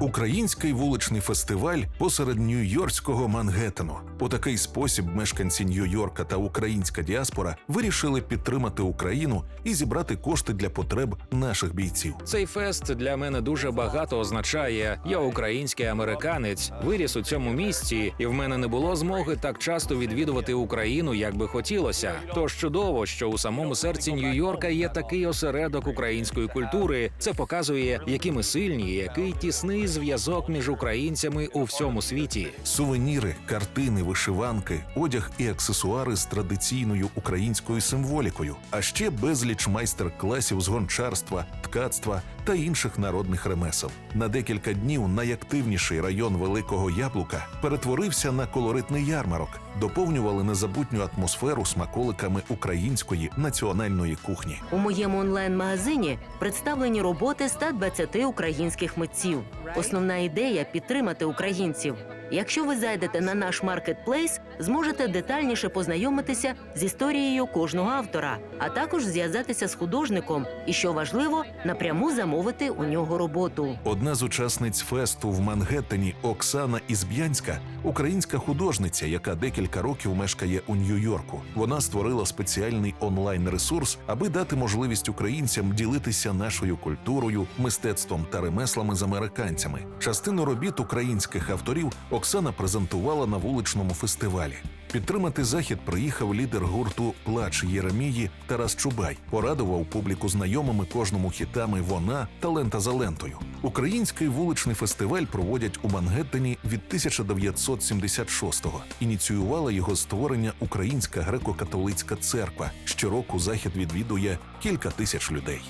Український вуличний фестиваль посеред нью-йоркського Мангеттену. У такий спосіб мешканці Нью-Йорка та українська діаспора вирішили підтримати Україну і зібрати кошти для потреб наших бійців. Цей фест для мене дуже багато означає. Я український американець, виріс у цьому місті, і в мене не було змоги так часто відвідувати Україну, як би хотілося. Тож чудово, що у самому серці Нью-Йорка є такий осередок української культури. Це показує, які ми сильні, який тісний зв'язок між українцями у всьому світі. Сувеніри, картини, вишиванки, одяг і аксесуари з традиційною українською символікою, а ще безліч майстер-класів з гончарства, ткацтва та інших народних ремесел. На декілька днів найактивніший район Великого Яблука перетворився на колоритний ярмарок, доповнювали незабутню атмосферу смаколиками української національної кухні. У моєму онлайн-магазині представлені роботи 120 українських митців. Основна ідея підтримати українців. Якщо ви зайдете на наш маркетплейс, зможете детальніше познайомитися з історією кожного автора, а також зв'язатися з художником і, що важливо, напряму замовити у нього роботу. Одна з учасниць фесту в Мангеттені Оксана Ізб'янська, українська художниця, яка декілька років мешкає у Нью-Йорку. Вона створила спеціальний онлайн-ресурс, аби дати можливість українцям ділитися нашою культурою, мистецтвом та ремеслами з американцями. Частину робіт українських авторів Оксана презентувала на вуличному фестивалі. Підтримати захід приїхав лідер гурту Плач Єремії Тарас Чубай. Порадував публіку знайомими кожному хітами вона та лента за лентою. Український вуличний фестиваль проводять у Мангеттені від 1976-го. Ініціювала його створення Українська греко-католицька церква. Щороку захід відвідує кілька тисяч людей.